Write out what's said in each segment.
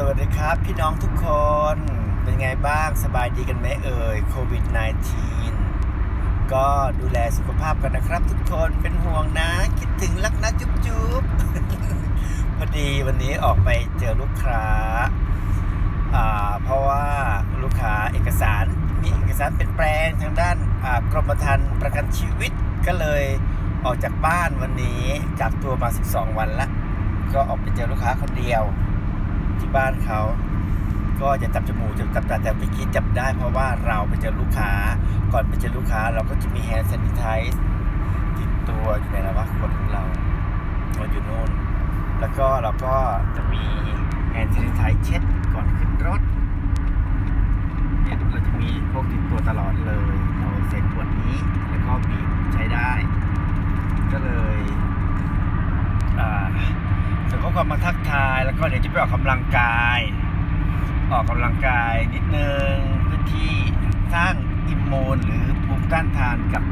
สวัสดีครับพี่น้องทุกคนเป็นไงบ้างสบายดีกันไหมเอ่ยโควิด -19 ก็ดูแลสุขภาพกันนะครับ ทุกคนเป็นห่วงนะ คิดถึงรักนะจุ๊บจุ๊บพอดีวันนี้ออกไปเจอลูกค้าเพราะว่าลูกค้าเอกสารมีเอกสารเป็นแปลงทางด้านกรมธรรม์ประกันชีวิตก็เลยออกจากบ้านวันนี้กักตัวมา 12 วันละก็ออกไปเจอลูกค้าคนเดียว ที่บ้านเขาก็จะจับจมูกจะจับตาแต่เมื่อกี้จับได้เพราะว่าเราไปเจอลูกค้า ก่อนไปเจอลูกค้าเราก็จะมีแฮนด์ a นิ i ไ z ์ติดตัวอยู่ในระวะคนของเราเราอยู่โน่น แล้วก็เราก็จะมีแฮนด์ a นิ i ไ z ์เช็ดก่อนขึ้นรถเนี่ยเราจะมีพวกติดตัวตลอดเลย เราเซ็นขวดนี้ แล้วก็บีบใช้ได้ ก็เลยอ่า ส่งข้อความมาทักทายแล้วก็เดี๋ยวจะไปออกกำลังกาย ออกกำลังกายนิดนึงเพื่อที่สร้างอิมมูนหรือภูมิต้านทานกับ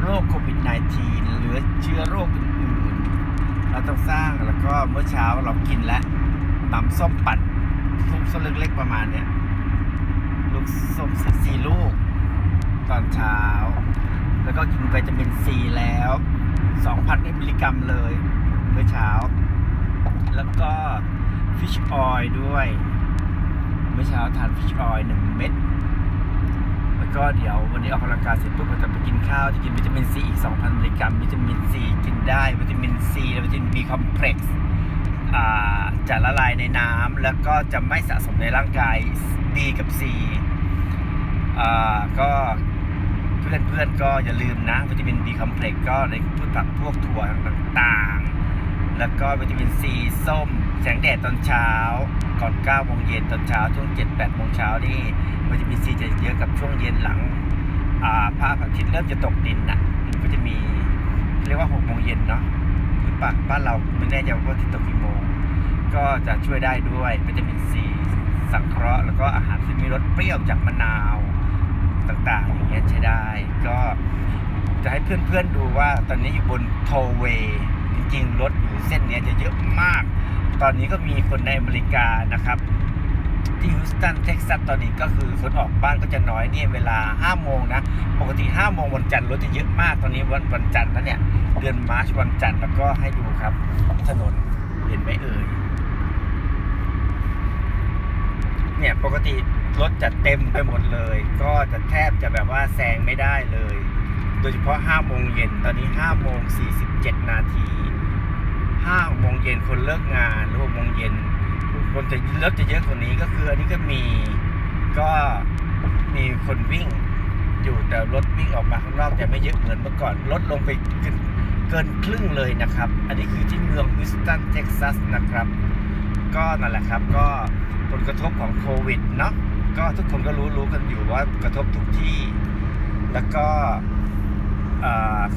โรคโควิด -19 หรือเชื้อโรคอื่นๆ เราต้องสร้างแล้วก็เมื่อเช้าเรากินแล้วน้ำส้มปั่นลูกส้มเล็กๆประมาณเนี้ยลูกส้มสี่ลูก ตอนเช้า แล้วก็กินวิตามินซีแล้ว 2,000มิลลิกรัมเลยเมื่อเช้า แล้วก็ฟิชออยด้วยเมื่อเช้าทานฟิชออยหนึ่งเม็ดแล้วก็เดี๋ยววันนี้ออกกำลังกายเสร็จปุ๊บเราจะไปกินข้าวจะกินวิตามินซีอีก 2,000มิลลิกรัมวิตามินซีกินได้วิตามินซีและวิตามินบีคอมเพล็กซ์จะละลายในน้ำแล้วก็จะไม่สะสมในร่างกาย B กับ C อ่าก็เพื่อนๆก็อย่าลืมนะวิตามิน B คอมเพล็กซ์ก็ในพวกตับพวกถั่วต่างๆ แล้วก็วิตามินซีส้ม แสงแดดตอนเช้า ก่อน9โมงเย็นตอนเช้าช่วง 7-8โมงเช้านี่วิตามินซีจะเยอะกับช่วงเย็นหลังอ่าพระอาทิตย์เริ่มจะตกดินน่ะก็จะมีเรียกว่า6โมงเย็นเนาะหรือปะบ้านเราไม่แน่ใจว่าที่ตกกี่โมง ก็จะช่วยได้ด้วยวิตามินซีสังเคราะห์แล้วก็อาหารที่มีรสเปรี้ยวจากมะนาวต่างๆอย่างเงี้ยใช้ได้ ก็จะให้เพื่อนๆดูว่าตอนนี้อยู่บนโทเว ริงรถอยู่เส้นเนี้ยจะเยอะมาก ตอนนี้ก็มีคนในอเมริกานะครับ ที่ฮิวสตันเท็กซัสตอนนี้ก็คือคนออกบ้านก็จะน้อยเนี่ยเวลา5โมงนะ ปกติ5โมงวันจันทร์รถจะเยอะมาก ตอนนี้วันวันจันทร์แล้วเนี่ย เดือนมาร์ชวันจันทร์แล้วก็ให้ดูครับ ถนนเห็นไหมเอ่ยเนี่ยปกติรถจะเต็มไปหมดเลย ก็จะแทบจะแบบว่าแซงไม่ได้เลย โดยเฉพาะ5โมงเย็นตอนนี้5โมง47 นาที 5โมงเย็นคนเลิกงานหรือ6โมงเย็นคนจะรถจะเยอะกว่านี้ก็คือ อันนี้ก็มีก็มีคนวิ่งอยู่แต่รถวิ่งออกมาข้างนอกจะไม่เยอะเหมือนเมื่อก่อนลดลงไปเกินเกินครึ่งเลยนะครับ อันนี้คือที่เมืองฮิวสตันเท็กซัสนะครับ ก็นั่นแหละครับ ก็ผลกระทบของโควิดเนาะก็ทุกคนก็รู้รู้กันอยู่ว่ากระทบทุกที่ แล้วก็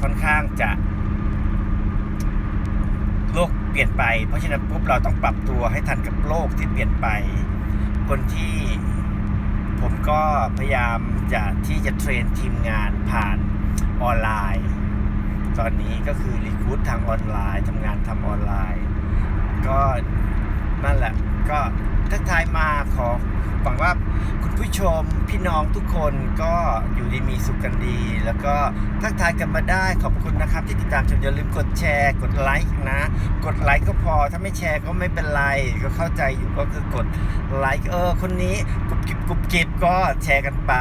ค่อนข้างจะ โลกเปลี่ยนไป เพราะฉะนั้นปุ๊บเราต้องปรับตัวให้ทันกับโลกที่เปลี่ยนไป คนที่ผมก็พยายามจะที่จะเทรนทีมงานผ่านออนไลน์ ตอนนี้ก็คือรีคูดทางออนไลน์ทำงานทำออนไลน์ ก็นั่นแหละก็ ทักทายมาขอหวังว่าคุณผู้ชมพี่น้องทุกคนก็อยู่ดีมีสุขกันดี แล้วก็ทักทายกันมาได้ขอบคุณนะครับ ที่ติดตามชมอย่าลืมกดแชร์ กดไลค์นะ กดไลค์ก็พอถ้าไม่แชร์ก็ไม่เป็นไร ก็เข้าใจอยู่ก็คือกดไลค์เออคนนี้กรุบกริบกรุบกริบก็แชร์กันไป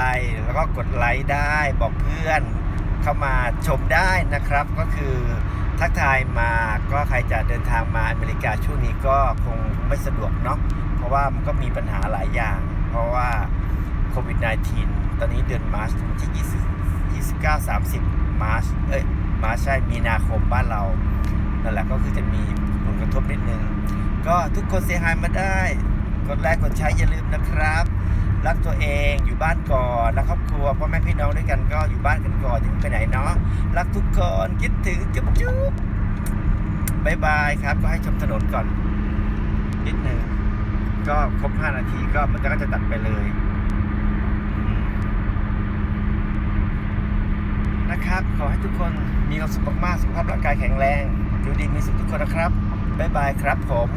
แล้วก็กดไลค์ได้บอกเพื่อนเข้ามาชมได้นะครับก็คือทักทายมาก็ใครจะเดินทางมาอเมริกาช่วงนี้ก็คงไม่สะดวกเนาะ ราะว่ามันก็มีปัญหาหลายอย่าง เพราะว่าโควิด -19 ตอนนี้เดือนมาร์ชที่ 20 29 30 มาร์ชเอ้ยมาร์ชใช่มีนาคมบ้านเรานั่นแหละก็คือจะมีผลกระทบนิดนึง ก็ทุกคนเสียหายมาได้ กดไลค์กดใช้อย่าลืมนะครับ รักตัวเองอยู่บ้านก่อนรักครอบครัวพ่อแม่พี่น้องด้วยกันก็อยู่บ้านกันก่อนอย่าไปไหนเนาะรักทุกคนคิดถึงจุ๊บจุ๊บบายบายครับ ก็ให้ชมถนนก่อนนิดหนึ่ง ก็ครบ 5 นาทีก็มันก็จะตัดไปเลย นะครับ ขอให้ทุกคนมีความสุขมากๆ สุขภาพร่างกายแข็งแรง ดูดีมีสุขทุกคนนะครับ บ๊ายบายครับผม